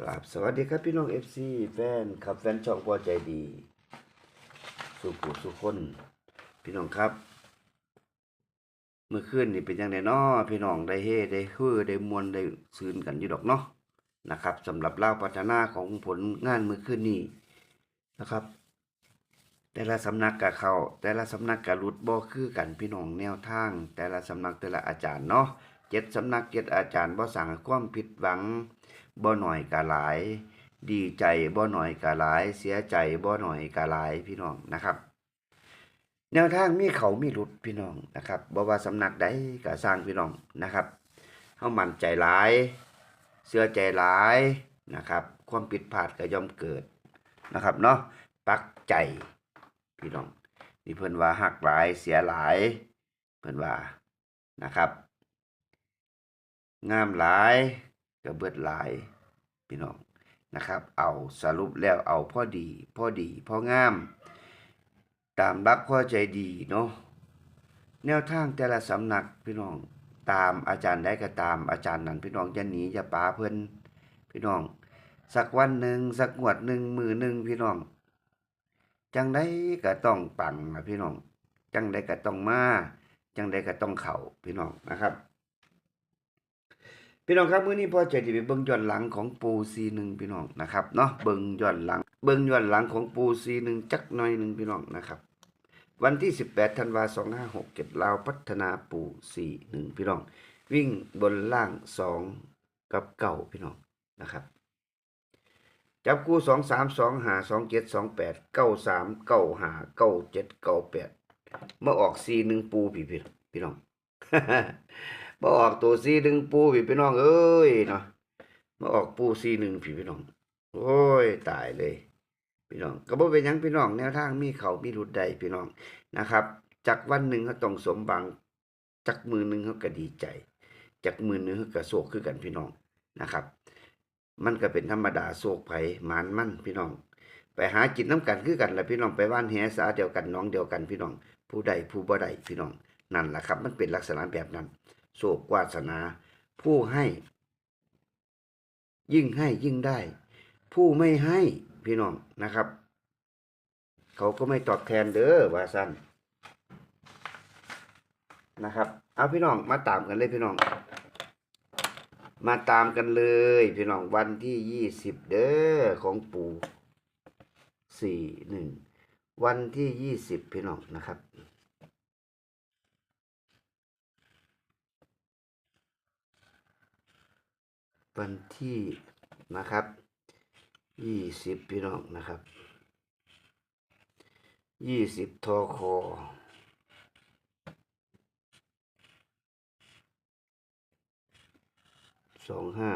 กราบสวัสดีครับพี่น้องเอฟซีแฟนครับแฟนช่องพอใจดี สุขุสุขคน พี่น้องครับ เมื่อคืนนี่เป็นยังไงเนาะพี่น้องได้เฮได้ฮือได้มวนได้ซืนกันอยู่ดอกเนาะนะครับสำหรับเล่าพัฒนาของผลงานเมื่อคืนนี้นะครับ แต่ละสำนักกับเขาแต่ละสำนักกับรุดบ่คือกันพี่น้องแนวทาง แต่ละสำนักแต่ละอาจารย์เนาะเจ็ดสำนักเจ็ดอาจารย์บ่สั่งให้ความผิดหวัง บ่หน่อยกะหลาย ดีใจบ่หน่อยกะหลาย เสียใจบ่หน่อยกะหลายพี่น้องนะครับ แนวทางมีเขามีหลุดพี่น้องนะครับบ่ว่าสำนักใดก็สร้างพี่น้องนะครับเฮามั่นใจหลาย เสื้อใจหลายนะครับ ความผิดพลาดก็ย่อมเกิดนะครับเนาะปักใจพี่น้องนี่เพิ่นว่าหักหลายเสียหลาย เพิ่นว่านะครับ งามหลาย ก็เบิดหลายพี่น้องนะครับ เอาสรุปแล้วเอาพ่อดีพ่อดีพ่องาม ตามรักพอใจดีเนาะแนวทางแต่ละสำนักพี่น้องตามอาจารย์ได้ก็ตามอาจารย์นั้น พี่น้องอย่าหนีอย่าปาเพิ่อนพี่น้อง สักวันหนึ่งสักงวดหนึ่งมือหนึ่งพี่น้อง จังได้ก็ต้องปังนะพี่น้อง จังได้ก็ต้องมา จังได้ก็ต้องเข่าพี่น้องนะครับ พี่น้องครับมื้อนี้พ่อจะไปเบิ่งย้อนหลังของปูซีหนึ่งพี่น้องนะครับเนาะเบิ่งย้อนหลัง เบิ่งย้อนหลังของปูซีหนึ่งจักหน่อยหนึ่งพี่น้องนะครับ วันที่ 18ธันวาคม2567ลาวพัฒนาปูซีหนึ่งพี่น้อง วิ่งบนล่างสองกับเก่าพี่น้องนะครับ จับคู่สองสามสองหาสองเจ็ดสองแปดเก้าสามเก้าหาเก้าเจ็ดเก้าแปดเมาอออกซีหนึ่งปูพี่พี่พี่น้อง มาออกตัวซีหนึ่งปูพี่พี่น้องเอ้ยเนาะมาออกปูซีหนึ่งพี่พี่น้อง โอ้ยตายเลย พี่น้องก็บ่เป็นยังพี่น้องแนวทางมีเขามีรุดใดพี่น้องนะครับจากวันหนึ่งเขาต้องสมบังจากมือหนึ่งเขาก็ดีใจจากมือหนึ่งเขาก็โศกคือกันพี่น้องนะครับ มันก็เป็นธรรมดาโศกไผหมานมั่นพี่น้อง ไปหากินน้ำกันคือกันแหละพี่น้องไปว่านแหสาเดียวกันน้องเดียวกันพี่น้อง ผู้ใดผู้บ่ใดพี่น้องนั่นแหละครับ มันเป็นลักษณะแบบนั้น โศกวาสนา ผู้ให้ ยิ่งให้ยิ่งได้ ผู้ไม่ให้พี่น้องนะครับ เขาก็ไม่ตอบแทนเด้อว่าสั้นนะครับเอาพี่น้องมาตามกันเลยพี่น้อง มาตามกันเลย พี่น้องวันที่ยี่สิบเด้อของปู่สี่หนึ่งวันที่ยี่สิบพี่น้องนะครับ วันที่นะครับยี่สิบพี่น้องนะครับยี่สิบทอคอสองห้า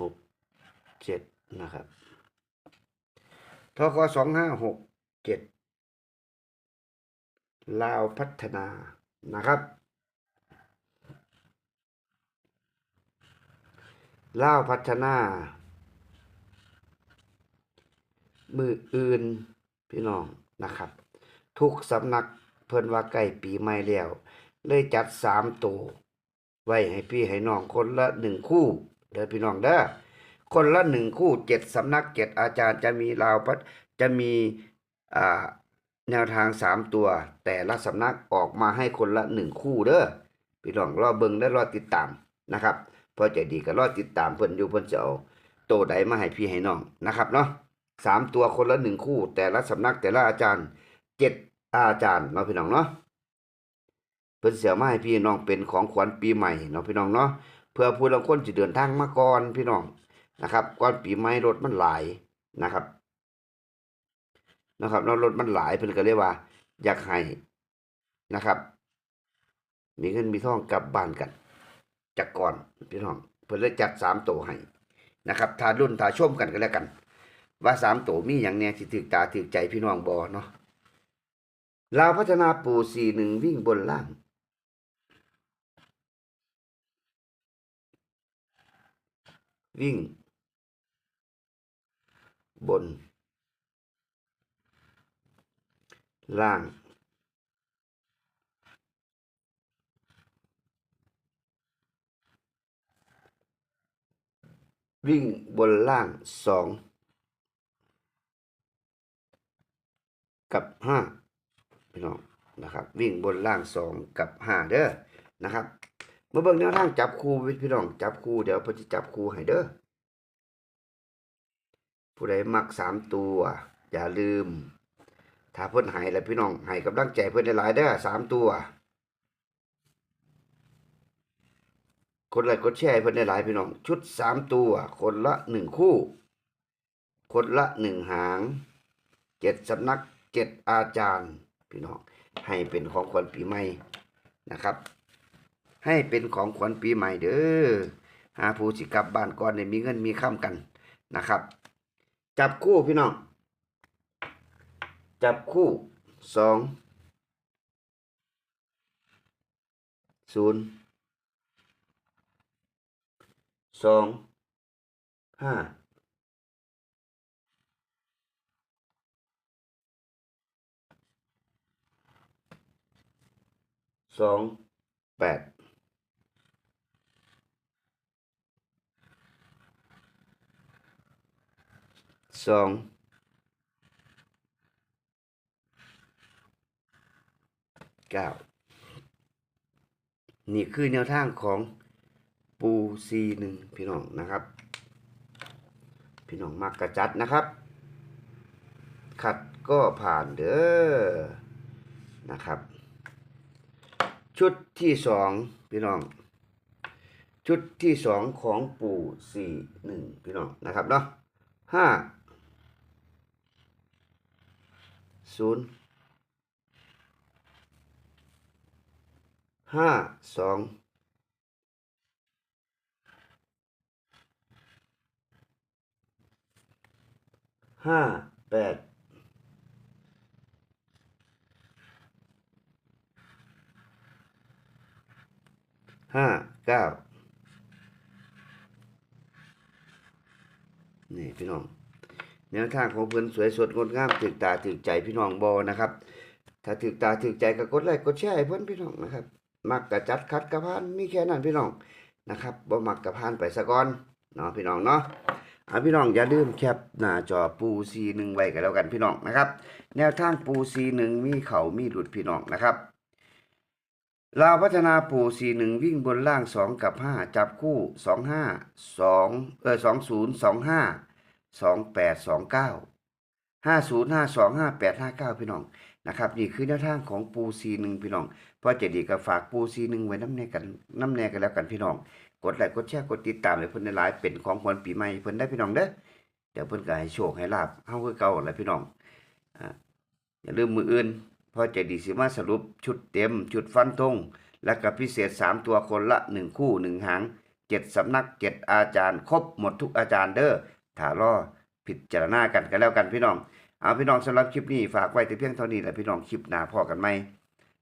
หกเจ็ดนะครับทอคอสองห้าหกเจ็ดลาวพัฒนานะครับ ล่าพัฒนา มืออื่นพี่น้องนะครับ ทุกสำนักเพิ่นว่าใกล้ปีใหม่แล้ว เลยจัดสามตัวไว้ให้พี่ให้น้องคนละหนึ่งคู่ เด้อพี่น้องเด้อคนละหนึ่งคู่เจ็ดสำนักเจ็ดอาจารย์จะมีลาวพัฒจะมีอ่าแนวทางสามตัว แต่ละสำนักออกมาให้คนละหนึ่งคู่เด้อพี่น้องรอเบิ่งและรอติดตามนะครับ พอใจดีก็รอติดตามเพิ่นอยู่เพิ่นจะเอาโตใดมาให้พี่ให้น้องนะครับเนาะสามตัวคนละหนึ่งคู่ แต่ละสำนักแต่ละอาจารย์เจ็ดอาจารย์เนาะพี่น้องเนาะเพิ่นเสียมาให้พี่น้องเป็นของขวัญปีใหม่เนาะพี่น้องเนาะเพื่อผู้ลางคนจะเดินทางมาก่อนพี่น้องนะครับก่อนปีใหม่รถมันหลายนะครับ นะครับรถมันหลายเพิ่นก็เลยกว่า อยากให้นะครับ มีเงินมีทองกลับบ้านกัน จากก่อนพี่น้องเพิ่นเลยจัดสามโตให้นะครับทารุ่นทาชมกันกันแล้วกัน ว่าสามโตมีอย่างเนี้ยที่ถึกตาถึกใจพี่น้องบอเนาะลาวพัฒนาปูสี่หนึ่งวิ่งบนล่าง วิ่ง บน ล่าง วิ่งบนล่างสองกับห้าพี่น้องนะครับ วิ่งบนล่างสองกับห้าเด้อนะครับมาเบิ่งแนวทางจับคู่พี่น้องจับคู่เดี๋ยวพอจะจับคู่ให้เด้อผู้ใดมักสามตัว อย่าลืม ถ้าเพิ่นหายแล้วพี่น้องให้กำลังใจเพิ่นหลายๆเด้อสามตัว คนไลค์กดแชร์เพิ่อนได้หลายพี่น้อง ชุดสามตัวคนละหนึ่งคู่ คนละหนึ่งหางเจ็ดสำนักเจ็ดอาจารย์ พี่น้อง ให้เป็นของขวัญปีใหม่นะครับ ให้เป็นของขวัญปีใหม่เด้อหาผู้สิกลับบ้านก่อนได้มีเงินมีค้ำกันนะครับ จับคู่พี่น้อง จับคู่สองศูนย์ สองห้าสองแปดสองเก้านี่คือแนวทางของ ปูซีหนึ่งพี่น้องนะครับ พี่น้องมักกระจัดนะครับ ขัดก็ผ่านเด้อนะครับ ชุดที่สองพี่น้อง ชุดที่สองของปูสี่หนึ่งพี่น้องนะครับเนาะห้าศูนย์ห้าสอง ห้าแปดห้าเก้านี่พี่น้องแนวทางของเพื่อนสวยสดงดงามถึกตาถึกใจพี่น้องบอนะครับ ถ้าถึกตาถึกใจก็กดไลค์กดแชร์ให้เพื่อนพี่น้องนะครับ มักกะจัดคัดกระพานมีแค่นั้นพี่น้องนะครับบ่มักกระพานไปสะก่อนเนาะพี่น้องเนาะ อ่าพี่น้องอย่าลืมแคปหน้าจอปูซีหนึ่งไว้กันแล้วกันพี่น้องนะครับ แนวทางปูซีหนึ่งมีเขามีหลุดพี่น้องนะครับลาวพัฒนาปูซีหนึ่งวิ่งบนล่างสองกับห้าจับคู่สองห้าสองเออสองศูนย์สองห้าสองแปดสองเก้าห้าศูนย์ห้าสองห้าแปดห้าเก้าพี่น้องนะครับนี่คือแนวทางของปูซีหนึ่งพี่น้อง พราะจดีก็ฝากปูซีหนึ่งไว้น้ำแน่กันน้ำแน่กันแล้วกันพี่น้อง กดไลค์กดแชร์กดติดตามให้เพิ่นได้หลายเป็นของขวัญปีใหม่เพิ่นได้พี่น้องเด้อเดี๋ยวเพิ่นก็ให้โชคให้ลาบเฮาคือเก่าแหละพี่น้องอ่าอย่าลืมมืออื่นพอจดีสิมาสรุปชุดเต็มชุดฟันธงและก็พิเศษ3ตัวคนละ1คู่1หาง7สำนัก7อาจารย์ ครบหมดทุกอาจารย์เด้อถ้ารอพิดจารณากันกันแล้วกันพี่น้องเอาพี่น้องสำหรับคลิปนี้ฝากไว้แต่เพียงเท่านี้แหละพี่น้องคลิปหน้าพอกันไหม